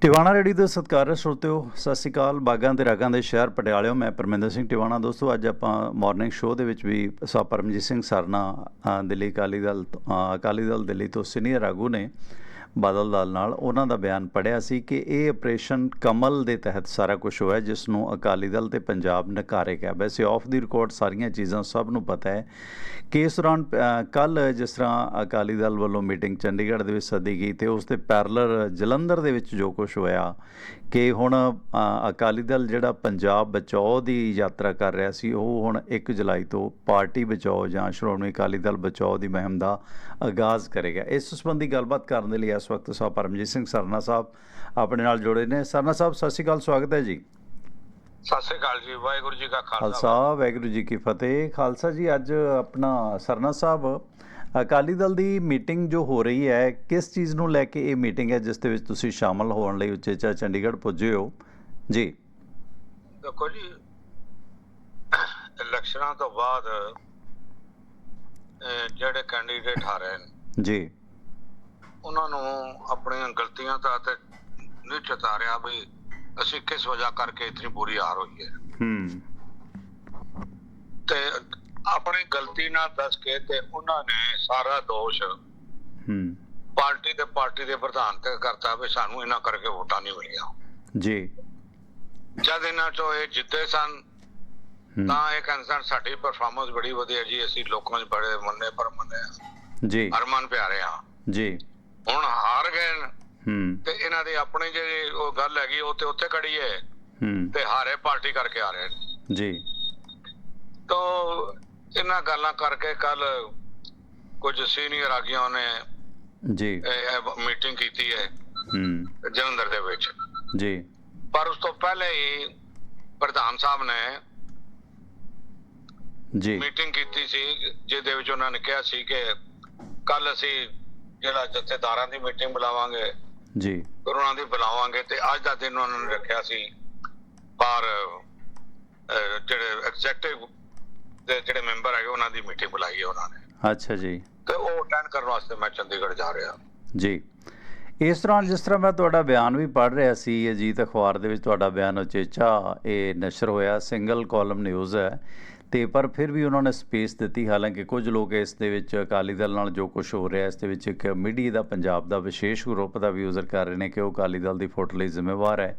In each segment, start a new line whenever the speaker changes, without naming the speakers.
Tiwana ready ਦੇ ਸਤਿਕਾਰ ਸਰੋਤਿਓ ਸਤਿ ਸ਼੍ਰੀ ਅਕਾਲ। ਬਾਗਾਂ ਤੇ ਰਾਗਾਂ ਦੇ ਸ਼ਹਿਰ ਪਟਿਆਲਿਓ ਮੈਂ ਪਰਮਿੰਦਰ ਸਿੰਘ ਟਿਵਾਣਾ। ਦੋਸਤੋ, ਅੱਜ ਆਪਾਂ ਮਾਰਨਿੰਗ ਸ਼ੋਅ ਦੇ ਵਿੱਚ ਵੀ ਸਾ ਪਰਮਜੀਤ ਸਿੰਘ ਸਰਨਾ ਦਿੱਲੀ ਅਕਾਲੀ ਦਲ ਤੋਂ- ਅਕਾਲੀ ਦਲ ਦਿੱਲੀ ਤੋਂ ਸੀਨੀਅਰ ਆਗੂ ਨੇ। ਬਾਦਲ ਦਲ ਨਾਲ ਉਹਨਾਂ ਦਾ ਬਿਆਨ ਪੜਿਆ ਸੀ ਕਿ ਇਹ ਆਪਰੇਸ਼ਨ ਕਮਲ ਦੇ ਤਹਿਤ ਸਾਰਾ ਕੁਝ ਹੋਇਆ, ਜਿਸ ਨੂੰ ਅਕਾਲੀ ਦਲ ਤੇ ਪੰਜਾਬ ਨਕਾਰੇ ਗਿਆ ਵੈਸੇ ਆਫ ਦੀ ਰਿਕਾਰਡ ਸਾਰੀਆਂ ਚੀਜ਼ਾਂ ਸਭ ਨੂੰ ਪਤਾ ਹੈ ਕਿ ਇਸ ਦੌਰਾਨ ਕੱਲ ਜਿਸ ਤਰ੍ਹਾਂ ਅਕਾਲੀ ਦਲ ਵੱਲੋਂ ਮੀਟਿੰਗ ਚੰਡੀਗੜ੍ਹ ਦੇ ਵਿੱਚ ਸੱਦੀ ਗਈ ਤੇ ਉਸ ਦੇ ਪੈਰਲਰ ਜਲੰਧਰ ਦੇ ਵਿੱਚ ਜੋ ਕੁਝ ਹੋਇਆ ਕਿ ਹੁਣ ਅਕਾਲੀ ਦਲ ਜਿਹੜਾ ਪੰਜਾਬ ਬਚਾਓ ਦੀ ਯਾਤਰਾ ਕਰ ਰਿਹਾ ਸੀ, ਉਹ ਹੁਣ 1 ਜੁਲਾਈ ਤੋਂ ਪਾਰਟੀ ਬਚਾਓ ਜਾਂ ਸ਼੍ਰੋਮਣੀ ਅਕਾਲੀ ਦਲ ਬਚਾਓ ਦੀ ਮੁਹਿੰਮ ਦਾ ਆਗਾਜ਼ ਕਰੇਗਾ। ਇਸ ਸੰਬੰਧੀ ਗੱਲਬਾਤ ਕਰਨ ਦੇ ਲਈ ਇਸ ਵਕਤ ਸਾਹਿਬ ਪਰਮਜੀਤ ਸਿੰਘ ਸਰਨਾ ਸਾਹਿਬ ਆਪਣੇ ਨਾਲ ਜੁੜੇ ਨੇ। ਸਰਨਾ ਸਾਹਿਬ ਸਤਿ ਸ਼੍ਰੀ ਅਕਾਲ ਸਵਾਗਤ ਹੈ ਜੀ।
ਸਤਿ ਸ੍ਰੀ ਅਕਾਲ ਜੀ ਵਾਹਿਗੁਰੂ ਜੀ ਕਾ ਖਾਲਸਾ।
ਖਾਲਸਾ ਵਾਹਿਗੁਰੂ ਜੀ ਕੀ ਫਤਿਹ। ਖਾਲਸਾ ਜੀ ਅੱਜ ਆਪਣਾ ਸਰਨਾ ਸਾਹਿਬ ਅਕਾਲੀ ਦਲ ਦੀ ਮੀਟਿੰਗ ਜੋ ਹੋ ਰਹੀ ਹੈ ਕਿਸ ਚੀਜ਼ ਨੂੰ ਲੈ ਕੇ ਇਹ ਮੀਟਿੰਗ ਹੈ ਜਿਸ ਦੇ ਵਿੱਚ ਤੁਸੀਂ ਸ਼ਾਮਲ ਹੋਣ ਲਈ ਉਚੇਚਾ ਚੰਡੀਗੜ੍ਹ ਪੁੱਜੇ ਹੋ? ਜੀ।
ਦੇਖੋ ਜੀ ਇਲੈਕਸ਼ਨਾਂ ਤੋਂ ਬਾਅਦ ਜਿਹੜੇ ਕੈਂਡੀਡੇਟ ਆ ਰਹੇ ਨੇ
ਜੀ।
ਉਹਨਾਂ ਨੂੰ ਆਪਣੀਆਂ ਗਲਤੀਆਂ ਦਾ ਤੇ ਨਹੀਂ ਚਤਾਰਿਆ ਵੀ ਅਸੀਂ ਕਿਸ ਵਜ੍ਹਾ ਕਰਕੇ ਇਤਨੀ ਬੁਰੀ ਹਾਰ ਹੋਈ ਹੈ।
ਹੂੰ।
ਤੇ ਆਪਣੀ ਗਲਤੀ ਨਾਲ ਦੱਸ ਕੇ ਤੇ ਉਹਨਾਂ ਨੇ ਸਾਰਾ ਦੋਸ਼
ਹੂੰ।
ਪਾਰਟੀ ਤੇ ਪਾਰਟੀ ਦੇ ਪ੍ਰਧਾਨ ਤੇ ਕਰਤਾ ਵੀ ਸਾਨੂੰ ਇਹਨਾਂ ਕਰਕੇ ਵੋਟਾਂ ਨਹੀਂ ਮਿਲੀਆਂ।
ਜੀ।
ਜਦ ਇਹਨਾਂ ਚੋਂ ਇਹ ਜਿੱਤੇ ਸਨ ਤਾਂ ਇਹ ਕਹਿੰਦੇ ਸਨ ਸਾਡੀ ਪਰਫਾਰਮੈਂਸ ਬੜੀ ਵਧੀਆ ਜੀ ਅਸੀਂ ਲੋਕਾਂ 'ਚ ਬੜੇ ਮੰਨੇ ਪਰ ਮੰਨੇ।
ਜੀ।
ਹਰਮਨ ਪਿਆਰੇ ਆ
ਜੀ।
ਹੁਣ ਹਾਰ ਗਏ ਨੇ।
ਹੂੰ।
ਤੇ ਇਹਨਾਂ ਦੀ ਆਪਣੀ ਜਿਹੜੀ ਉਹ ਗੱਲ ਹੈਗੀ ਉਹ ਤੇ ਉੱਥੇ ਖੜੀ ਹੈ।
ਹੂੰ।
ਤੇ ਹਾਰੇ ਪਾਰਟੀ ਕਰਕੇ ਆ ਰਹੇ ਨੇ।
ਜੀ।
ਤੋ ਇਹਨਾਂ ਗੱਲਾਂ ਕਰਕੇ ਕੱਲ ਕੁਝ ਸੀਨੀਅਰ ਆਗੂਆਂ ਨੇ
ਜੀ।
ਮੀਟਿੰਗ ਕੀਤੀ ਹੈ।
ਹੂੰ।
ਜਲੰਧਰ ਦੇ ਵਿੱਚ।
ਜੀ।
ਪਰ ਉਸ ਤੋਂ ਪਹਿਲੇ ਹੀ ਪ੍ਰਧਾਨ ਸਾਹਿਬ ਨੇ
ਜੀ।
ਮੀਟਿੰਗ ਕੀਤੀ ਸੀ ਜਿਹਦੇ ਵਿੱਚ ਉਹਨਾਂ ਨੇ ਕਿਹਾ ਸੀ ਕਿ ਕੱਲ ਅਸੀਂ ਜਿਹੜਾ ਜਥੇਦਾਰਾਂ ਦੀ ਮੀਟਿੰਗ ਬੁਲਾਵਾਂਗੇ
ਜੀ।
ਉਹਨਾਂ ਦੀ ਬੁਲਾਵਾਂਗੇ ਤੇ ਅੱਜ ਦਾ ਦਿਨ ਉਹਨਾਂ ਨੇ ਰੱਖਿਆ ਸੀ। ਪਰ ਜਿਹੜੇ ਐਗਜ਼ੈਕਟਿਵ ਦੇ ਜਿਹੜੇ ਮੈਂਬਰ ਹੈਗੇ ਉਹਨਾਂ ਦੀ ਮੀਟਿੰਗ ਬੁਲਾਈ ਹੈ ਉਹਨਾਂ ਨੇ।
ਅੱਛਾ ਜੀ।
ਤੇ ਉਹ ਅਟੈਂਡ ਕਰਨ ਵਾਸਤੇ ਮੈਂ ਚੰਡੀਗੜ੍ਹ ਜਾ ਰਿਹਾ।
ਜੀ। ਇਸ ਦੌਰਾਨ ਜਿਸ ਤਰ੍ਹਾਂ ਮੈਂ ਤੁਹਾਡਾ ਬਿਆਨ ਵੀ ਪੜ੍ਹ ਰਿਹਾ ਸੀ ਅਜੀਤ ਅਖਬਾਰ ਦੇ ਵਿੱਚ ਤੁਹਾਡਾ ਬਿਆਨ ਉਚੇਚਾ ਇਹ ਨਸ਼ਰ ਹੋਇਆ ਸਿੰਗਲ ਕਾਲਮ ਨਿਊਜ਼ ਹੈ। ਤੇ ਪਰ ਫਿਰ ਵੀ ਉਹਨਾਂ ਨੇ ਸਪੇਸ ਦਿੱਤੀ। ਹਾਲਾਂਕਿ ਕੁਝ ਲੋਕ ਇਸ ਦੇ ਵਿੱਚ ਅਕਾਲੀ ਦਲ ਨਾਲ ਜੋ ਕੁਝ ਹੋ ਰਿਹਾ, ਇਸ ਦੇ ਵਿੱਚ ਇੱਕ ਮੀਡੀਆ ਦਾ, ਪੰਜਾਬ ਦਾ ਵਿਸ਼ੇਸ਼ ਗਰੁੱਪ ਦਾ ਵੀ ਉਜ਼ਰ ਕਰ ਰਹੇ ਨੇ ਕਿ ਉਹ ਅਕਾਲੀ ਦਲ ਦੀ ਫੋਟੋ ਲਈ ਜ਼ਿੰਮੇਵਾਰ ਹੈ।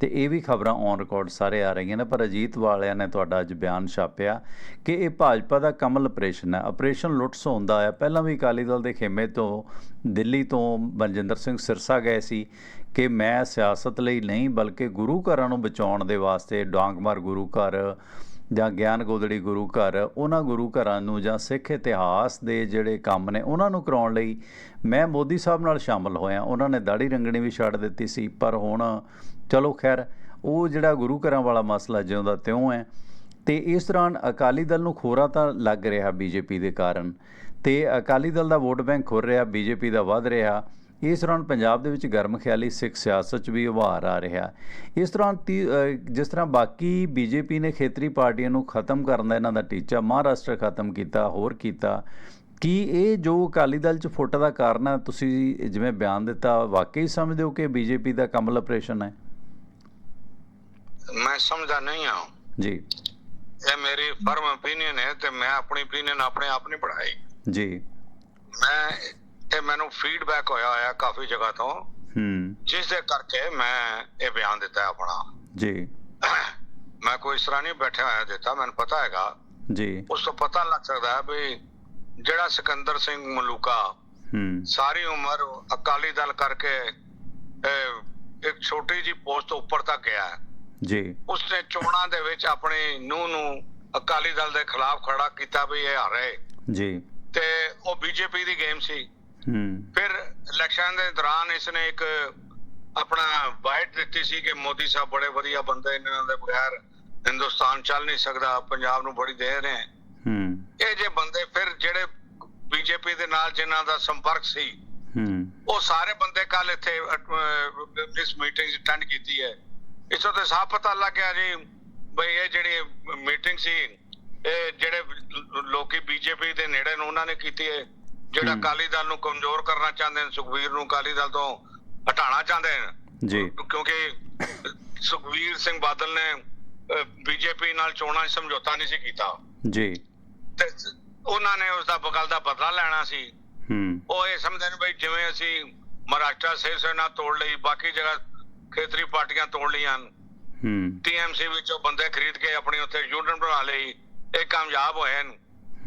ਤੇ ਇਹ ਵੀ ਖਬਰਾਂ ਔਨ ਰਿਕਾਰਡ ਸਾਰੇ ਆ ਰਹੀਆਂ ਨੇ, ਪਰ ਅਜੀਤ ਵਾਲਿਆਂ ਨੇ ਤੁਹਾਡਾ ਅੱਜ ਬਿਆਨ ਛਾਪਿਆ ਕਿ ਇਹ ਭਾਜਪਾ ਦਾ ਕਮਲ ਆਪਰੇਸ਼ਨ ਹੈ। ਆਪਰੇਸ਼ਨ ਲੁੱਟਸ ਹੁੰਦਾ ਆ ਪਹਿਲਾਂ ਵੀ ਅਕਾਲੀ ਦਲ ਦੇ ਖੇਮੇ ਤੋਂ, ਦਿੱਲੀ ਤੋਂ ਬਲਜਿੰਦਰ ਸਿੰਘ ਸਿਰਸਾ ਗਏ ਸੀ ਕਿ ਮੈਂ ਸਿਆਸਤ ਲਈ ਨਹੀਂ, ਬਲਕਿ ਗੁਰੂ ਘਰਾਂ ਨੂੰ ਬਚਾਉਣ ਦੇ ਵਾਸਤੇ ਡਾਂਗਮਾਰ ਗੁਰੂ ਘਰ ਜਾਂ ਗਿਆਨ ਗੋਦੜੀ ਗੁਰੂ ਘਰ, ਉਹਨਾਂ ਗੁਰੂ ਘਰਾਂ ਨੂੰ ਜਾਂ ਸਿੱਖ ਇਤਿਹਾਸ ਦੇ ਜਿਹੜੇ ਕੰਮ ਨੇ, ਉਹਨਾਂ ਨੂੰ ਕਰਾਉਣ ਲਈ ਮੈਂ ਮੋਦੀ ਸਾਹਿਬ ਨਾਲ ਸ਼ਾਮਲ ਹੋਇਆ। ਉਹਨਾਂ ਨੇ ਦਾੜੀ ਰੰਗਣੀ ਵੀ ਛੱਡ ਦਿੱਤੀ ਸੀ, ਪਰ ਹੁਣ ਚਲੋ ਖੈਰ, ਉਹ ਜਿਹੜਾ ਗੁਰੂ ਘਰਾਂ ਵਾਲਾ ਮਸਲਾ ਜਿਉਂਦਾ ਤਿਉਂ ਹੈ, ਤੇ ਇਸ ਦੌਰਾਨ ਅਕਾਲੀ ਦਲ ਨੂੰ ਖੋਰਾ ਤਾਂ ਲੱਗ ਰਿਹਾ ਬੀਜੇਪੀ ਦੇ ਕਾਰਨ, ਤੇ ਅਕਾਲੀ ਦਲ ਦਾ ਵੋਟ ਬੈਂਕ ਖੁਰ ਰਿਹਾ, ਬੀਜੇਪੀ ਦਾ ਵੱਧ ਰਿਹਾ ਇਸ ਦੌਰਾਨ ਪੰਜਾਬ ਦੇ ਵਿੱਚ ਗਰਮ ਖਿਆਲੀ ਸਿੱਖ ਸਿਆਸਤ 'ਚ ਵੀ ਉਭਾਰ ਆ ਰਿਹਾ। ਇਸ ਦੌਰਾਨ ਜਿਸ ਤਰ੍ਹਾਂ ਬਾਕੀ ਬੀਜੇਪੀ ਨੇ ਖੇਤਰੀ ਪਾਰਟੀਆਂ ਨੂੰ ਖਤਮ ਕਰਨ ਦਾ ਇਹਨਾਂ ਦਾ ਟੀਚਾ ਮਹਾਰਾਸ਼ਟਰ ਖਤਮ ਕੀਤਾ ਹੋਰ ਕੀਤਾ ਕੀ ਇਹ ਜੋ ਅਕਾਲੀ ਦਲ 'ਚ ਫੁੱਟ ਦਾ ਕਾਰਨ ਹੈ ਤੁਸੀਂ ਜਿਵੇਂ ਬਿਆਨ ਦਿੱਤਾ ਵਾਕਈ ਸਮਝਦੇ ਹੋ ਕਿ ਬੀਜੇਪੀ ਦਾ ਕਮਲ ਆਪਰੇਸ਼ਨ ਹੈ?
ਮੈਂ ਸਮਝਦਾ ਨਹੀਂ ਹਾਂ।
ਜੀ।
ਇਹ ਮੇਰੀ ਫਰਮ ਓਪੀਨੀਅਨ ਹੈ ਤੇ ਮੈਂ ਆਪਣੀ ਓਪੀਨੀਅਨ ਆਪਣੇ ਆਪ ਨਹੀਂ ਪੜਾਈ
ਜੀ।
ਮੈਂ ਇਹ ਮੈਨੂੰ ਫੀਡਬੈਕ ਹੋਇਆ ਹੋਇਆ ਕਾਫੀ ਜਗ੍ਹਾ ਤੋਂ।
ਹੂੰ।
ਜਿਸ ਦੇ ਕਰਕੇ ਮੈਂ ਇਹ ਬਿਆਨ ਦਿੱਤਾ ਆਪਣਾ।
ਜੀ।
ਮੈਂ ਕੋਈ ਇਸ ਤਰ੍ਹਾਂ ਨਹੀਂ ਬੈਠਿਆ ਹੋਇਆ ਦਿੱਤਾ ਮੈਨੂੰ ਪਤਾ ਹੈਗਾ।
ਜੀ।
ਉਸ ਤੋਂ ਪਤਾ ਲੱਗ ਸਕਦਾ ਹੈ ਵੀ ਜਿਹੜਾ ਸਿਕੰਦਰ ਸਿੰਘ ਮਲੂਕਾ
ਹੂੰ।
ਸਾਰੀ ਉਮਰ ਅਕਾਲੀ ਦਲ ਕਰਕੇ ਇੱਕ ਛੋਟੀ ਜੀ ਪੋਸਟ ਤੋਂ ਉੱਪਰ ਤੱਕ ਗਿਆ
ਜੀ।
ਉਸਨੇ ਚੋਣਾਂ ਦੇ ਵਿੱਚ ਆਪਣੀ ਨੂੰ ਨੂੰ ਅਕਾਲੀ ਦਲ ਦੇ ਖਿਲਾਫ ਖੜਾ ਕੀਤਾ ਵੀ ਇਹ ਹਾਰੇ।
ਜੀ।
ਤੇ ਉਹ ਬੀਜੇਪੀ ਦੀ ਗੇਮ ਸੀ। ਫਿਰ ਇਲੈਕਸ਼ਨ ਦੇ ਦੌਰਾਨ ਇਸਨੇ ਇੱਕ ਆਪਣਾ ਬਾਈਟ ਦਿੱਤੀ ਸੀ ਕਿ ਮੋਦੀ ਸਾਹਿਬ ਬੜੇ ਵਧੀਆ ਬੰਦੇ ਨੇ ਇਹਨਾਂ ਦੇ ਬਗੈਰ ਹਿੰਦੁਸਤਾਨ ਚੱਲ ਨਹੀਂ ਸਕਦਾ ਪੰਜਾਬ ਨੂੰ ਬੜੀ ਦੇਰ ਹੈ
ਹੂੰ।
ਇਹ ਜੇ ਬੰਦੇ ਫਿਰ ਜਿਹੜੇ ਬੀਜੇਪੀ ਦੇ ਨਾਲ ਜਿਨ੍ਹਾਂ ਦਾ ਸੰਪਰਕ ਸੀ
ਹੂੰ।
ਉਹ ਸਾਰੇ ਬੰਦੇ ਕੱਲ ਇੱਥੇ ਇਸ ਮੀਟਿੰਗ ਅਟੈਂਡ ਕੀਤੀ ਹੈ। ਇਸ ਤੋਂ ਸਾਫ਼ ਪਤਾ ਲੱਗ ਗਿਆ ਜੀ ਬਈ ਇਹ ਜਿਹੜੀ ਮੀਟਿੰਗ ਸੀ ਇਹ ਜਿਹੜੇ ਲੋਕੀ ਬੀਜੇਪੀ ਦੇ ਨੇੜੇ ਨੂੰ ਉਹਨਾਂ ਨੇ ਕੀਤੀ ਹੈ। ਜਿਹੜਾ। ਅਕਾਲੀ ਦਲ ਨੂੰ ਕਮਜ਼ੋਰ ਕਰਨਾ ਚਾਹੁੰਦੇ ਨੇ ਸੁਖਵੀਰ ਨੂੰ ਅਕਾਲੀ ਦਲ ਤੋਂ ਹਟਾਉਣਾ ਚਾਹੁੰਦੇ ਨੇ?
ਜੀ।
ਕਿਉਂਕਿ ਸੁਖਵੀਰ ਸਿੰਘ ਬਾਦਲ ਨੇ ਬੀਜੇਪੀ ਨਾਲ ਚੋਣਾਂ ਸਮਝੌਤਾ ਨਹੀਂ ਸੀ ਕੀਤਾ।
ਜੀ।
ਤੇ ਉਹਨਾਂ ਨੇ ਉਸ ਦਾ ਬਗਲ ਦਾ ਬਦਲਾ ਲੈਣਾ ਸੀ।
ਹੂੰ।
ਉਹ ਇਹ ਸਮਝਦੇ ਨੇ ਬਈ ਜਿਵੇਂ ਅਸੀਂ ਮਹਾਰਾਸ਼ਟਰ ਸੈਨਾ ਤੋੜ ਲਈ ਬਾਕੀ ਜਗ੍ਹਾ ਖੇਤਰੀ ਪਾਰਟੀਆਂ ਤੋੜ ਲਈਆਂ।
ਹੂੰ।
ਟੀਐਮਸੀ ਵਿੱਚੋਂ ਬੰਦੇ ਖਰੀਦ ਕੇ ਆਪਣੀ ਉੱਥੇ ਯੂਨੀਅਨ ਬਣਾ ਲਈ। ਇਹ ਕਾਮਯਾਬ ਹੋਏ ਨੇ।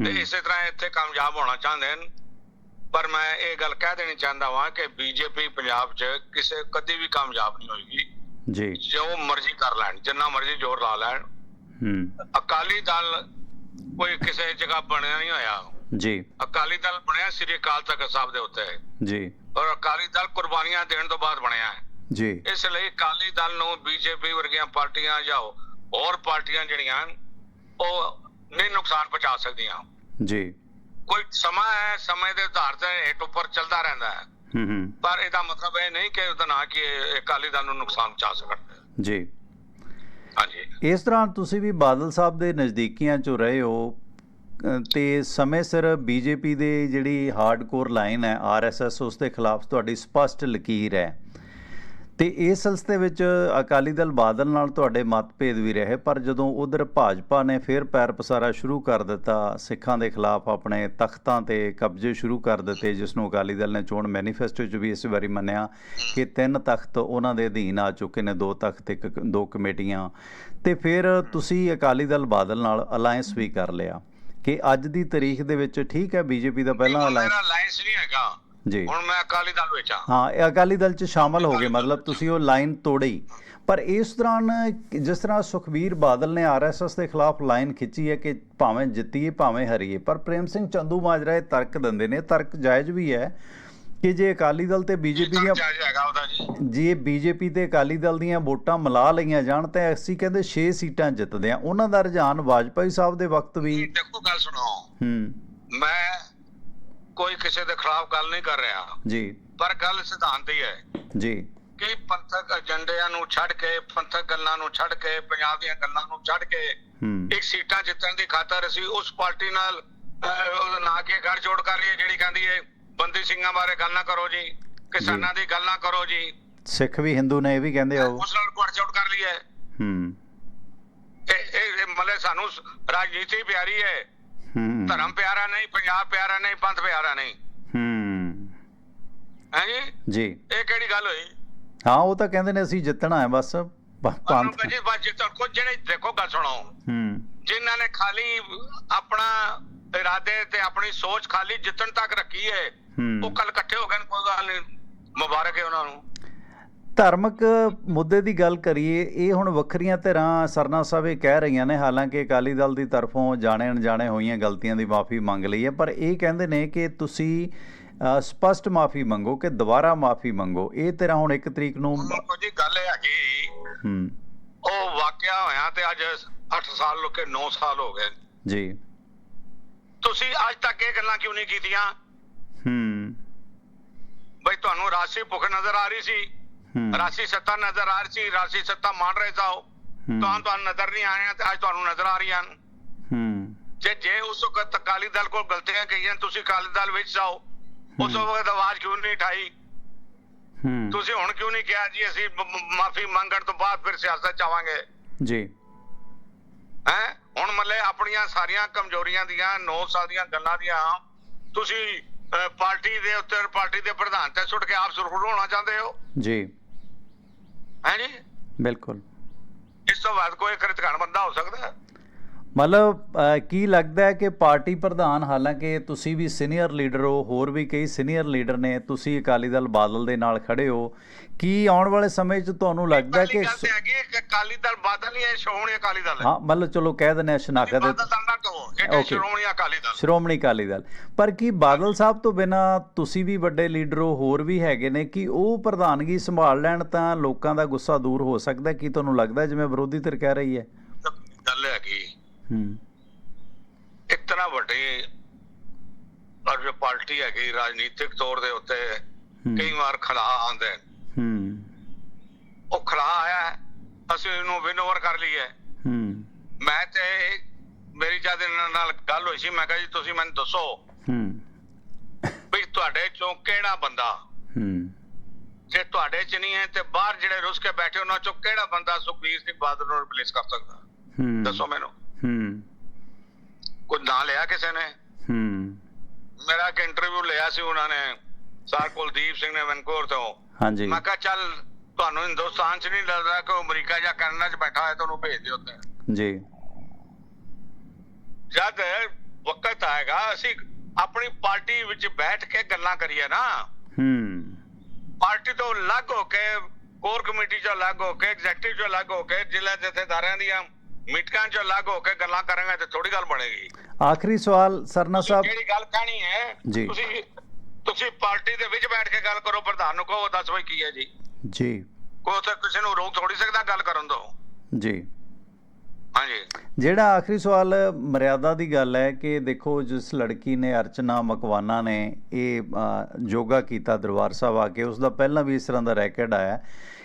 ਤੇ। ਇਸੇ ਤਰ੍ਹਾਂ ਇੱਥੇ ਕਾਮਯਾਬ ਹੋਣਾ ਚਾਹੁੰਦੇ ਨੇ। ਪਰ ਮੈਂ ਇਹ ਗੱਲ ਕਹਿ ਦੇਣੀ ਚਾਹੁੰਦਾ ਵਾਂ ਕਿ ਬੀਜੇਪੀ ਪੰਜਾਬ 'ਚ ਕਿਸੇ ਕਦੀ ਵੀ ਕਾਮਯਾਬ ਨਹੀਂ ਹੋਏਗੀ।
ਜੀ।
ਜੋ ਮਰਜ਼ੀ ਕਰ ਲੈਣ ਜਿੰਨਾ ਮਰਜ਼ੀ ਜ਼ੋਰ ਲਾ ਲੈਣ।
ਹੂੰ।
ਅਕਾਲੀ ਦਲ ਕੋਈ ਕਿਸੇ ਜਗ੍ਹਾ ਬਣਿਆ ਨਹੀਂ ਹੋਇਆ।
ਜੀ।
ਅਕਾਲੀ ਦਲ ਬਣਿਆ ਸ੍ਰੀ ਅਕਾਲ ਤਖਤ ਸਾਹਿਬ ਦੇ ਉੱਤੇ।
ਜੀ।
ਔਰ ਅਕਾਲੀ ਦਲ ਕੁਰਬਾਨੀਆਂ ਦੇਣ ਤੋਂ ਬਾਅਦ ਬਣਿਆ ਹੈ।
ਜੀ।
ਇਸ ਲਈ ਅਕਾਲੀ ਦਲ ਨੂੰ ਬੀਜੇਪੀ ਵਰਗੀਆਂ ਪਾਰਟੀਆਂ ਜਾਂ ਹੋਰ ਪਾਰਟੀਆਂ ਜਿਹੜੀਆਂ ਉਹ ਨਹੀਂ ਨੁਕਸਾਨ ਪਹੁੰਚਾ ਸਕਦੀਆਂ।
ਜੀ।
ਕੋਈ ਸਮਾਂ ਹੈ ਸਮੇਂ ਦੇ ਆਧਾਰ ਤੇ ਹੇਠ ਉੱਪਰ ਚੱਲਦਾ ਰਹਿੰਦਾ ਹੈ।
ਹੂੰ
ਪਰ ਇਹਦਾ ਮਤਲਬ ਇਹ ਨਹੀਂ ਕਿ ਉਹਦਾ ਨਾ ਕਿ ਅਕਾਲੀ ਦਲ ਨੂੰ ਨੁਕਸਾਨ ਪਹੁੰਚਾ ਸਕਣ।
ਜੀ।
ਹਾਂਜੀ।
ਇਸ ਦੌਰਾਨ ਤੁਸੀਂ ਵੀ ਬਾਦਲ ਸਾਹਿਬ ਦੇ ਨਜ਼ਦੀਕੀਆਂ ਚੋਂ ਰਹੇ ਹੋ। ਤੇ ਸਮੇਂ ਸਿਰ ਬੀਜੇਪੀ ਦੇ ਜਿਹੜੀ ਹਾਰਡਕੋਰ ਲਾਈਨ ਹੈ ਆਰਐਸਐਸ ਉਸ ਦੇ ਖਿਲਾਫ ਤੁਹਾਡੀ ਸਪਸ਼ਟ ਲਕੀਰ ਹੈ। ਤੇ ਇਸ ਸਿਲਸਿਲੇ ਵਿੱਚ ਅਕਾਲੀ ਦਲ ਬਾਦਲ ਨਾਲ ਤੁਹਾਡੇ ਮਤਭੇਦ ਵੀ ਰਹੇ ਪਰ ਜਦੋਂ ਉਧਰ ਭਾਜਪਾ ਨੇ ਫਿਰ ਪੈਰ ਪਸਾਰਾ ਸ਼ੁਰੂ ਕਰ ਦਿੱਤਾ ਸਿੱਖਾਂ ਦੇ ਖਿਲਾਫ ਆਪਣੇ ਤਖਤਾਂ ਤੇ ਕਬਜ਼ੇ ਸ਼ੁਰੂ ਕਰ ਦਿੱਤੇ ਜਿਸ ਨੂੰ ਅਕਾਲੀ ਦਲ ਨੇ ਚੋਣ ਮੈਨੀਫੈਸਟੋ 'ਚ ਵੀ ਇਸ ਵਾਰੀ ਮੰਨਿਆ ਕਿ ਤਿੰਨ ਤਖਤ ਉਹਨਾਂ ਦੇ ਅਧੀਨ ਆ ਚੁੱਕੇ ਨੇ ਦੋ ਤਖਤ ਇੱਕ ਦੋ ਕਮੇਟੀਆਂ। ਤੇ ਫਿਰ ਤੁਸੀਂ ਅਕਾਲੀ ਦਲ ਬਾਦਲ ਨਾਲ ਅਲਾਈਅੰਸ ਵੀ ਕਰ ਲਿਆ। ਕਿ ਅੱਜ ਦੀ ਤਾਰੀਖ ਦੇ ਵਿੱਚ ਠੀਕ ਹੈ ਬੀਜੇਪੀ ਦਾ ਪਹਿਲਾਂ ਅਲਾਈਅੰਸ
ਲਾਈਨਸ ਨਹੀਂ ਹੈਗਾ।
ਜੀ।
ਹੁਣ ਮੈਂ ਅਕਾਲੀ ਦਲ ਵਿੱਚ ਆ
ਹਾਂ ਇਹ ਅਕਾਲੀ ਦਲ ਚ ਸ਼ਾਮਲ ਹੋ ਗਏ ਮਤਲਬ ਤੁਸੀਂ ਉਹ ਲਾਈਨ ਤੋੜੀ ਪਰ ਇਸ ਦੌਰਾਨ ਜਿਸ ਤਰ੍ਹਾਂ ਸੁਖਬੀਰ ਬਾਦਲ ਨੇ ਆਰਐਸਐਸ ਦੇ ਖਿਲਾਫ ਲਾਈਨ ਖਿੱਚੀ ਹੈ ਕਿ ਭਾਵੇਂ ਜਿੱਤੀਏ ਭਾਵੇਂ ਹਰੀਏ ਪਰ ਪ੍ਰੇਮ ਸਿੰਘ ਚੰਦੂ ਮਾਜਰਾ ਇਹ ਤਰਕ ਦਿੰਦੇ ਨੇ ਤਰਕ ਜਾਇਜ਼ ਵੀ ਹੈ ਕਿ ਜੇ ਅਕਾਲੀ ਦਲ ਤੇ ਬੀਜੇਪੀ ਦੀਆਂ
ਜਾਇਜ਼ ਹੈਗਾ ਉਹਦਾ ਜੀ।
ਜੇ ਬੀਜੇਪੀ ਤੇ ਅਕਾਲੀ ਦਲ ਦੀਆਂ ਵੋਟਾਂ ਮਿਲਾ ਲਈਆਂ ਜਾਣ ਤਾਂ ਅਸੀਂ ਕਹਿੰਦੇ 6 ਸੀਟਾਂ ਜਿੱਤਦੇ ਆ ਉਹਨਾਂ ਦਾ ਰੁਝਾਨ ਵਾਜਪਾਈ ਸਾਹਿਬ ਦੇ ਵਕਤ ਵੀ
ਦੇਖੋ ਗੱਲ ਸੁਣੋ।
ਹੂੰ।
ਮੈਂ ਕੋਈ ਕਿਸੇ ਦੇ ਖਿਲਾਫ ਗੱਲ ਨਹੀਂ ਕਰ ਰਿਹਾ।
ਜੀ।
ਪਰ ਗੱਲ ਸਿਧਾਂਤ ਦੀ ਹੈ
ਜੀ।
ਕਿ ਪੰਥਕ ਏਜੰਡਿਆਂ ਨੂੰ ਛੱਡ ਕੇ ਪੰਥਕ ਗੱਲਾਂ ਨੂੰ ਛੱਡ ਕੇ ਪੰਜਾਬ ਦੀਆਂ ਗੱਲਾਂ ਨੂੰ ਛੱਡ ਕੇ
ਹੂੰ।
ਇੱਕ ਸੀਟਾਂ ਜਿੱਤਣ ਦੀ ਖਾਤਰ ਅਸੀਂ ਉਸ ਪਾਰਟੀ ਨਾਲ ਉਹਦਾ ਨਾਂ ਕੇ ਘਰ ਜੋੜ ਕਰ ਲਈਏ ਜਿਹੜੀ ਕਹਿੰਦੀ ਹੈ ਬੰਦੀ ਸਿੰਘਾਂ ਬਾਰੇ ਗੱਲ ਨਾ ਕਰੋ ਜੀ ਕਿਸਾਨਾਂ ਦੀ ਗੱਲ ਨਾ ਕਰੋ ਜੀ।
ਸਿੱਖ ਵੀ ਹਿੰਦੂ ਨੇ ਇਹ ਵੀ ਕਹਿੰਦੇ ਆ
ਉਸ ਨਾਲ ਘਰ ਜੋੜ ਕਰ ਲਈਏ।
ਹੂੰ।
ਇਹ ਇਹ ਇਹ ਮਤਲਬ ਸਾਨੂੰ ਰਾਜਨੀਤੀ ਪਿਆਰੀ ਹੈ
ਹੂੰ।
ਧਰਮ ਪਿਆਰਾ ਨਹੀਂ ਪੰਜਾਬ ਪਿਆਰਾ ਨਹੀਂ ਪੰਥ ਪਿਆਰਾ ਨਹੀਂ।
ਹੂੰ।
ਹੈ ਜੀ? ਇਹ ਕਿਹੜੀ ਗੱਲ ਹੋਈ?
ਹਾਂ ਉਹ ਤਾਂ ਕਹਿੰਦੇ ਨੇ ਅਸੀਂ ਜਿੱਤਣਾ ਹੈ ਬਸ ਪੰਥ।
ਜੀ ਬਸ ਜਿੱਤਣ ਕੋ ਜਿਹੜੇ ਦੇਖੋ ਗੱਲ ਸੁਣੋ।
ਹੂੰ।
ਜਿਨ੍ਹਾਂ ਨੇ ਖਾਲੀ ਆਪਣਾ ਇਰਾਦੇ ਤੇ ਆਪਣੀ ਸੋਚ ਖਾਲੀ ਜਿੱਤਣ ਤੱਕ ਰੱਖੀ ਹੈ ਉਹ ਕੱਲ ਇਕੱਠੇ ਹੋ ਗਏ ਕੋਈ ਗੱਲ ਨਹੀਂ। ਮੁਬਾਰਕ ਹੈ ਉਹਨਾਂ ਨੂੰ।
ਧਾਰਮਿਕ ਮੁੱਦੇ ਦੀ ਗੱਲ ਕਰੀਏ ਇਹ ਹੁਣ ਵੱਖਰੀਆਂ ਧਿਰਾਂ ਸਰਨਾ ਸਾਹਿਬ ਇਹ ਕਹਿ ਰਹੀਆਂ ਨੇ ਹਾਲਾਂਕਿ ਅਕਾਲੀ ਦਲ ਦੀ ਤਰਫੋਂ ਜਾਣੇ ਅਣਜਾਣੇ ਹੋਈਆਂ ਗਲਤੀਆਂ ਦੀ ਮਾਫੀ ਮੰਗ ਲਈ ਹੈ ਪਰ ਇਹ ਕਹਿੰਦੇ ਨੇ ਕਿ ਤੁਸੀਂ ਸਪਸ਼ਟ ਮਾਫੀ ਮੰਗੋ ਕਿ ਦੁਬਾਰਾ ਮਾਫੀ ਮੰਗੋ। ਇਹ ਤੇਰਾ ਹੁਣ ਇੱਕ ਤਰੀਕ ਨੂੰ
ਕੋ ਜੀ ਗੱਲ ਇਹ ਹੈਗੀ
ਹੂੰ।
ਉਹ ਵਾਕਿਆ ਹੋਇਆ ਤੇ ਅੱਜ 8 ਸਾਲ ਲੋਕੇ 9 ਸਾਲ ਹੋ ਗਏ।
ਜੀ।
ਤੁਸੀਂ ਅੱਜ ਤੱਕ ਇਹ ਗੱਲਾਂ ਕਿਉਂ ਨਹੀਂ ਕੀਤੀਆਂ?
ਹੂੰ।
ਬਈ ਤੁਹਾਨੂੰ ਰਾਸ਼ੀ ਭੁੱਖ ਨਜ਼ਰ ਆ ਰਹੀ ਸੀ।
ਹੂੰ
ਰਾਸ਼ੀ ਸੱਤਾ ਨਜ਼ਰ ਆ ਰਹੀ ਸੀ ਰਾਸ਼ੀ ਸੱਤਾ ਮੰਨ ਰਹੇ ਸਾਓ
ਹੂੰ,
ਤਾਂ ਤੁਹਾਨੂੰ ਨਜ਼ਰ ਨਹੀਂ ਆਇਆ ਤੇ ਅੱਜ ਤੁਹਾਨੂੰ ਨਜ਼ਰ ਆ ਰਹੀਆਂ ਹਨ।
ਹੂੰ।
ਜੇ ਜੇ ਉਸ ਵਕਤ ਅਕਾਲੀ ਦਲ ਕੋਲ ਗਲਤੀਆਂ ਕਹੀਆਂ ਤੁਸੀਂ ਅਕਾਲੀ ਦਲ ਵਿੱਚ ਜਾਓ। ਉਸ। ਵਕਤ ਆਵਾਜ਼ ਕਿਉਂ ਨਹੀਂ ਉਠਾਈ?
ਹੂੰ।
ਤੁਸੀਂ ਹੁਣ ਕਿਉਂ ਨਹੀਂ ਕਿਹਾ ਜੀ ਅਸੀਂ ਮਾਫੀ ਮੰਗਣ ਤੋਂ ਬਾਅਦ ਫਿਰ ਸਿਆਸਤ ਚ ਆਵਾਂਗੇ?
ਜੀ।
ਹੈ? ਹੁਣ ਮੱਲੇ ਆਪਣੀਆਂ ਸਾਰੀਆਂ ਕਮਜ਼ੋਰੀਆਂ ਦੀਆਂ 9 ਸਾਲ ਦੀਆਂ ਗੱਲਾਂ ਦੀਆਂ ਤੁਸੀਂ ਪਾਰਟੀ ਦੇ ਉੱਤੇ ਪਾਰਟੀ ਦੇ ਪ੍ਰਧਾਨ ਤੇ ਸੁੱਟ ਕੇ ਆਪ ਸੁਰਖਰੂ ਹੋਣਾ ਚਾਹੁੰਦੇ ਹੋ?
ਜੀ।
ਹੈ ਜੀ?
ਬਿਲਕੁਲ।
ਇਸ ਤੋਂ ਬਾਅਦ ਕੋਈ ਕ੍ਰਿਤਕਾਨ ਬੰਦਾ ਹੋ ਸਕਦਾ? ਹੈ
ਮਤਲਬ ਕੀ ਲੱਗਦਾ ਹੈ ਕਿ ਪਾਰਟੀ ਪ੍ਰਧਾਨ ਹਾਲਾਂਕਿ ਤੁਸੀਂ ਵੀ ਸੀਨੀਅਰ ਲੀਡਰ ਹੋ ਹੋਰ ਵੀ ਕਈ ਸੀਨੀਅਰ ਲੀਡਰ ਨੇ ਤੁਸੀਂ ਅਕਾਲੀ ਦਲ ਬਾਦਲ ਦੇ ਨਾਲ ਖੜੇ ਹੋ ਕੀ ਆਉਣ ਵਾਲੇ ਸਮੇਂ 'ਚ ਤੁਹਾਨੂੰ ਲੱਗਦਾ ਕਿ
ਅਕਾਲੀ ਦਲ ਬਾਦਲ ਹੀ ਹੈ ਸ਼੍ਰੋਮਣੀ ਅਕਾਲੀ ਦਲ ਹੈ।
ਹਾਂ ਮਤਲਬ ਚਲੋ ਕਹਿ ਦਿੰਦੇ ਆ ਸ਼ਨਾਖਤ
ਇਹ
Okay.
ਸ਼੍ਰੋਮਣੀ ਅਕਾਲੀ ਦਲ।
ਸ਼੍ਰੋਮਣੀ ਅਕਾਲੀ ਦਲ। ਪਰ ਕੀ ਬਾਦਲ ਸਾਹਿਬ ਤੋਂ ਬਿਨਾ ਤੁਸੀਂ ਵੀ ਵੱਡੇ ਲੀਡਰ ਹੋ ਹੋਰ ਵੀ ਹੈਗੇ ਨੇ ਕਿ ਉਹ ਪ੍ਰਧਾਨਗੀ ਸੰਭਾਲ ਲੈਣ ਤਾਂ ਲੋਕਾਂ ਦਾ ਗੁੱਸਾ ਦੂਰ ਹੋ ਸਕਦਾ? ਕੀ ਤੁਹਾਨੂੰ ਲੱਗਦਾ ਜਿਵੇਂ ਵਿਰੋਧੀ ਧਿਰ ਕਹਿ ਰਹੀ ਹੈ?
ਗੱਲ ਹੈਗੀ।
ਹੂੰ।
ਇੱਕ ਤਰ੍ਹਾਂ ਵੱਡੀ ਔਰ ਜੋ ਪਾਰਟੀ ਹੈਗੀ ਰਾਜਨੀਤਿਕ ਤੌਰ ਦੇ ਉੱਤੇ
ਹੂੰ,
ਕਈ ਵਾਰ ਖਲਾ ਆਉਂਦੇ।
ਹੂੰ।
ਉਹ ਖਲਾ ਆਇਆ ਹੈ, ਅਸੀਂ ਇਹਨੂੰ ਵਿਨ ਓਵਰ ਕਰ ਲਈਏ।
ਹੂੰ।
ਮੈਂ ਤੇ ਮੇਰੀ ਜਦ ਇਹਨਾਂ ਨਾਲ ਗੱਲ ਹੋਈ ਸੀ ਮੈਂ ਕਿਹਾ ਜੀ ਤੁਸੀਂ ਮੈਨੂੰ ਦੱਸੋ
ਹੂੰ।
ਵੀ ਤੁਹਾਡੇ ਚੋਂ ਕਿਹੜਾ ਬੰਦਾ
ਹੂੰ।
ਜੇ ਤੁਹਾਡੇ ਚ ਨਹੀਂ ਹੈ ਤੇ ਬਾਹਰ ਜਿਹੜੇ ਰੁੱਸ ਕੇ ਬੈਠੇ ਉਹਨਾਂ ਚੋਂ ਕਿਹੜਾ ਬੰਦਾ ਸੁਖਬੀਰ ਸਿੰਘ ਬਾਦਲ ਨੂੰ ਰਿਪਲੇਸ ਕਰ ਸਕਦਾ?
ਹੂੰ।
ਦੱਸੋ ਮੈਨੂੰ।
ਹੂੰ।
ਕੋਈ ਨਾਂ ਲਿਆ ਕਿਸੇ ਨੇ?
ਹੂੰ।
ਮੇਰਾ ਇੱਕ ਇੰਟਰਵਿਊ ਲਿਆ ਸੀ ਉਹਨਾਂ ਨੇ ਸਰ ਕੁਲਦੀਪ ਸਿੰਘ ਨੇ ਵੈਨਕੂਵਰ ਤੋਂ।
ਹਾਂਜੀ।
ਮੈਂ ਕਿਹਾ ਚੱਲ ਤੁਹਾਨੂੰ ਹਿੰਦੁਸਤਾਨ 'ਚ ਨਹੀਂ ਲੱਗਦਾ ਕਿ ਅਮਰੀਕਾ ਜਾਂ ਕੈਨੇਡਾ 'ਚ ਬੈਠਾ ਹੈ ਤੁਹਾਨੂੰ ਭੇਜ ਦਿਓ ਉੱਥੇ।
ਜੀ।
ਜਦ ਵਕਤ ਆਏਗਾ ਅਸੀਂ ਆਪਣੀ ਪਾਰਟੀ ਵਿੱਚ ਬੈਠ ਕੇ ਗੱਲਾਂ ਕਰੀਏ ਨਾ।
ਹੂੰ।
ਪਾਰਟੀ ਤੋਂ ਅਲੱਗ ਹੋ ਕੇ ਕੋਰ ਕਮੇਟੀ ਚੋਂ ਅਲੱਗ ਹੋ ਕੇ ਐਗਜ਼ੈਕਟਿਵ ਚੋਂ ਅਲੱਗ ਹੋ ਕੇ ਜ਼ਿਲ੍ਹਾ ਜਥੇਦਾਰਾਂ ਦੀਆਂ ਮੀਟਿੰਗਾਂ ਚੋਂ ਅਲੱਗ ਹੋ ਕੇ ਗੱਲਾਂ ਕਰਾਂਗੇ ਤੇ ਥੋੜੀ ਗੱਲ ਬਣੇਗੀ।
ਆਖਰੀ ਸਵਾਲ ਸਰਨਾ ਸਾਹਿਬ।
ਜਿਹੜੀ ਗੱਲ ਕਹਿਣੀ ਹੈ। ਤੁਸੀਂ ਤੁਸੀਂ ਪਾਰਟੀ ਦੇ ਵਿੱਚ ਬੈਠ ਕੇ ਗੱਲ ਕਰੋ ਪ੍ਰਧਾਨ ਨੂੰ ਕਹੋ ਦੱਸ ਬਈ ਕੀ ਹੈ ਜੀ।
ਜੀ।
ਕੋਈ ਉੱਥੇ ਕਿਸੇ ਨੂੰ ਰੋਕ ਥੋੜੀ ਸਕਦਾ ਗੱਲ ਕਰਨ ਤੋਂ।
ਜੀ।
ਹਾਂਜੀ।
ਜਿਹੜਾ ਆਖਰੀ ਸਵਾਲ ਮਰਿਆਦਾ ਦੀ ਗੱਲ ਹੈ ਕਿ ਦੇਖੋ ਜਿਸ ਲੜਕੀ ਨੇ ਅਰਚਨਾ ਮਕਵਾਨਾ ਨੇ ਇਹ ਯੋਗਾ ਕੀਤਾ ਦਰਬਾਰ ਸਾਹਿਬ ਆ ਕੇ ਉਸ ਦਾ ਪਹਿਲਾਂ ਵੀ ਇਸ ਤਰ੍ਹਾਂ ਦਾ ਰੈਕਡ ਆਇਆ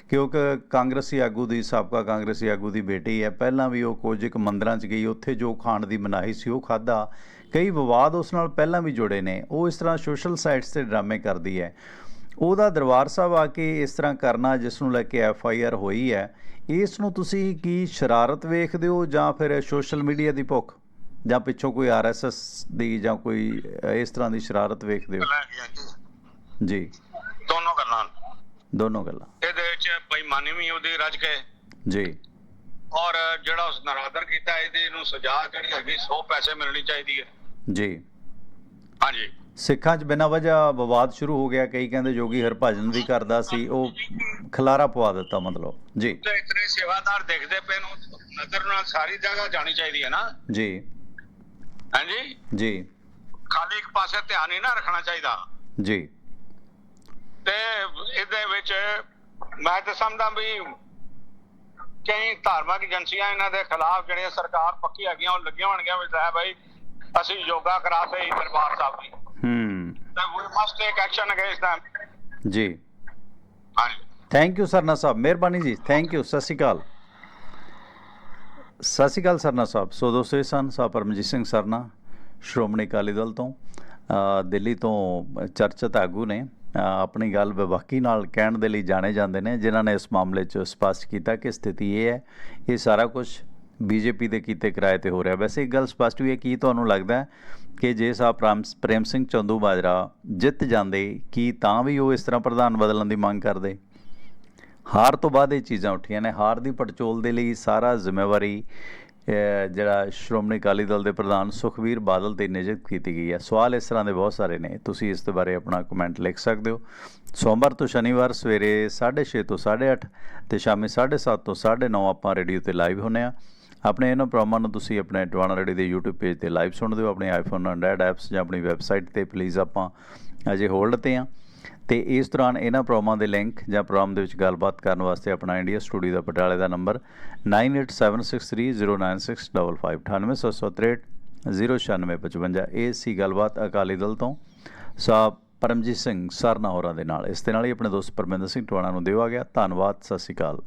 ਕਿਉਂਕਿ ਕਾਂਗਰਸੀ ਆਗੂ ਦੀ, ਸਾਬਕਾ ਕਾਂਗਰਸੀ ਆਗੂ ਦੀ ਬੇਟੀ ਹੈ। ਪਹਿਲਾਂ ਵੀ ਉਹ ਕੁਝ ਇੱਕ ਮੰਦਰਾਂ 'ਚ ਗਈ, ਉੱਥੇ ਜੋ ਖਾਣ ਦੀ ਮਨਾਹੀ ਸੀ ਉਹ ਖਾਦਾ ਕਈ ਵਿਵਾਦ ਉਸ ਨਾਲ ਪਹਿਲਾਂ ਵੀ ਜੁੜੇ ਨੇ। ਉਹ ਇਸ ਤਰ੍ਹਾਂ ਸੋਸ਼ਲ ਸਾਈਟਸ ਤੇ ਡਰਾਮੇ ਕਰਦੀ ਹੈ। ਉਹਦਾ ਦਰਬਾਰ ਸਾਹਿਬ ਆ ਕੇ ਇਸ ਤਰ੍ਹਾਂ ਕਰਨਾ, ਜਿਸ ਨੂੰ ਲੈ ਕੇ ਐਫ ਆਈ ਆਰ ਹੋਈ ਹੈ। ਇਸ ਨੂੰ ਤੁਸੀਂ ਕੀ ਸ਼ਰਾਰਤ ਵੇਖਦੇ ਹੋ ਜਾਂ ਫਿਰ ਸੋਸ਼ਲ ਮੀਡੀਆ ਦੀ ਭੁੱਖ? ਜਾਂ ਪਿੱਛੋਂ ਕੋਈ ਆਰ ਐਸ ਐਸ ਦੀ ਜਾਂ ਕੋਈ ਇਸ ਤਰ੍ਹਾਂ ਦੀ ਸ਼ਰਾਰਤ ਵੇਖਦੇ ਹੋ।
ਜੀ। ਦੋਨੋਂ ਗੱਲਾਂ।
ਦੋਨੋਂ ਗੱਲਾਂ।
ਇਹਦੇ ਵਿੱਚ ਬੇਈਮਾਨੀ ਵੀ ਉਹਦੀ ਰਜ ਕੇ
ਜੀ।
ਔਰ ਜਿਹੜਾ ਉਸ ਨਰਾਦਰ ਕੀਤਾ ਇਹਦੇ ਨੂੰ ਸਜ਼ਾ ਜਿਹੜੀ ਹੈਗੀ 100 ਪੈਸੇ ਮਿਲਣੀ ਚਾਹੀਦੀ ਹੈ
ਜੀ।
ਹਾਂਜੀ।
ਸਿੱਖਾਂ 'ਚ ਬਿਨਾਂ ਵਜ੍ਹਾ ਵਿਵਾਦ ਸ਼ੁਰੂ ਹੋ ਗਿਆ। ਕਈ ਕਹਿੰਦੇ ਜੋਗੀ ਹਰਭਜਨ ਵੀ ਕਰਦਾ ਸੀ ਉਹ ਖਲਾਰਾ ਪਵਾ ਦਿੱਤਾ ਮਤਲਬ। ਜੀ।
ਤੇ ਇਤਨੇ ਸੇਵਾਦਾਰ ਦੇਖਦੇ ਪਏ ਨੂੰ ਨਜ਼ਰ ਨਾਲ ਸਾਰੀ ਜਗ੍ਹਾ ਜਾਣੀ ਚਾਹੀਦੀ ਹੈ ਨਾ।
ਜੀ।
ਹਾਂਜੀ?
ਜੀ।
ਖਾਲੀ ਇੱਕ ਪਾਸੇ ਧਿਆਨ ਨਹੀਂ ਨਾ ਰੱਖਣਾ ਚਾਹੀਦਾ।
ਜੀ।
ਤੇ ਇਹਦੇ ਵਿੱਚ ਮੈਂ ਤਾਂ ਸਮਝਦਾ ਵੀ ਕਈ ਧਾਰਮਿਕ ਏਜੰਸੀਆਂ ਇਹਨਾਂ ਦੇ ਖਿਲਾਫ ਜਿਹੜੀਆਂ ਸਰਕਾਰ ਪੱਕੀ ਹੈਗੀਆਂ ਉਹ ਲੱਗੀਆਂ ਹੋਣਗੀਆਂ ਵੀ ਲੈ ਭਾਈ ਅਸੀਂ ਯੋਗਾ ਕਰਾਤੇ ਦਰਬਾਰ ਸਾਹਿਬ ਦੀ। Them
ਜੀ।
ਹਾਂਜੀ।
Thank you Sarna Sahib. ਮਿਹਰਬਾਨੀ ਜੀ। ਥੈਂਕ ਯੂ ਸਤਿ ਸ਼੍ਰੀ ਅਕਾਲ। ਸਤਿ ਸ਼੍ਰੀ ਅਕਾਲ ਸਰਨਾ ਸਾਹਿਬ। ਸੋ ਦੋਸਤੋ ਇਹ ਸਨ ਸਾਹਿਬ ਪਰਮਜੀਤ ਸਿੰਘ ਸਰਨਾ ਸ਼੍ਰੋਮਣੀ ਅਕਾਲੀ ਦਲ ਤੋਂ। ਅ, ਦਿੱਲੀ ਤੋਂ ਚਰਚਿਤ ਆਗੂ ਨੇ। ਅ, ਆਪਣੀ ਗੱਲ ਵਿਵਾਕੀ ਨਾਲ ਕਹਿਣ ਦੇ ਲਈ ਜਾਣੇ ਜਾਂਦੇ ਨੇ ਜਿਨ੍ਹਾਂ ਨੇ ਇਸ ਮਾਮਲੇ 'ਚ ਸਪਸ਼ਟ ਕੀਤਾ ਕਿ ਸਥਿਤੀ ਇਹ ਹੈ। ਇਹ ਸਾਰਾ ਕੁਝ ਬੀਜੇਪੀ ਦੇ ਕੀਤੇ ਕਿਰਾਏ ਤੇ ਹੋ ਰਿਹਾ। ਵੈਸੇ ਇੱਕ ਗੱਲ ਸਪਸ਼ਟ ਵੀ ਹੈ ਕੀ ਤੁਹਾਨੂੰ ਲੱਗਦਾ ਹੈ ਕਿ ਜੇ ਸਾਹਿਬ ਪ੍ਰਾਮ- ਪ੍ਰੇਮ ਸਿੰਘ ਚੰਦੂ ਮਾਜਰਾ ਜਿੱਤ ਜਾਂਦੇ, ਕੀ ਤਾਂ ਵੀ ਉਹ ਇਸ ਤਰ੍ਹਾਂ ਪ੍ਰਧਾਨ ਬਦਲਣ ਦੀ ਮੰਗ ਕਰਦੇ? ਹਾਰ ਤੋਂ ਬਾਅਦ ਇਹ ਚੀਜ਼ਾਂ ਉੱਠੀਆਂ ਨੇ। ਹਾਰ ਦੀ ਪੜਚੋਲ ਦੇ ਲਈ ਸਾਰਾ ਜ਼ਿੰਮੇਵਾਰੀ ਜਿਹੜਾ ਸ਼੍ਰੋਮਣੀ ਅਕਾਲੀ ਦਲ ਦੇ ਪ੍ਰਧਾਨ ਸੁਖਵੀਰ ਬਾਦਲ ਤੇ ਨਿਯੁਕਤ ਕੀਤੀ ਗਈ ਹੈ। ਸਵਾਲ ਇਸ ਤਰ੍ਹਾਂ ਦੇ ਬਹੁਤ ਸਾਰੇ ਨੇ। ਤੁਸੀਂ ਇਸ ਦੇ ਬਾਰੇ ਆਪਣਾ ਕਮੈਂਟ ਲਿਖ ਸਕਦੇ ਹੋ। ਸੋਮਵਾਰ ਤੋਂ ਸ਼ਨੀਵਾਰ ਸਵੇਰੇ 6:30 ਤੋਂ 8:30 ਤੇ ਸ਼ਾਮੀ 7:30 ਤੋਂ 9:30 ਆਪਾਂ ਰੇਡੀਓ ਤੇ ਲਾਈਵ ਹੁੰਨੇ ਆ। ਆਪਣੇ ਇਹਨਾਂ ਪ੍ਰੋਗਰਾਮਾਂ ਨੂੰ ਤੁਸੀਂ ਆਪਣੇ ਟਵਾਣਾ ਰੇਡੀ ਦੇ YouTube ਪੇਜ ਤੇ ਲਾਈਵ ਸੁਣ ਦਿਓ ਆਪਣੇ ਆਈਫੋਨ ਐਂਡਰਾਇਡ ਐਪਸ ਜਾਂ ਆਪਣੀ ਵੈਬਸਾਈਟ ਤੇ ਪਲੀਜ਼ ਆਪਾਂ ਅਜੇ ਹੋਲਡ ਤੇ ਆ ਤੇ ਇਸ ਦੌਰਾਨ ਇਹਨਾਂ ਪ੍ਰੋਗਰਾਮਾਂ ਦੇ ਲਿੰਕ ਜਾਂ ਪ੍ਰੋਗਰਾਮ ਦੇ ਵਿੱਚ ਗੱਲਬਾਤ ਕਰਨ ਵਾਸਤੇ ਆਪਣਾ ਇੰਡੀਆ ਸਟੂਡੀਓ ਦਾ ਪਟਿਆਲੇ ਦਾ ਨੰਬਰ 9876309655 09655 ਇਹ ਸੀ ਗੱਲਬਾਤ ਅਕਾਲੀ ਦਲ ਤੋਂ ਸਾਹਿਬ ਪਰਮਜੀਤ ਸਿੰਘ ਸਰਨਾ ਹੋਰਾਂ ਦੇ ਨਾਲ ਇਸ ਦੇ ਨਾਲ ਹੀ ਆਪਣੇ ਦੋਸਤ ਪਰਮਿੰਦਰ ਸਿੰਘ ਟਵਾਣਾ ਨੂੰ ਦਿਵਾ ਗਿਆ ਧੰਨਵਾਦ ਸਤਿ ਸ਼੍ਰੀ ਅਕਾਲ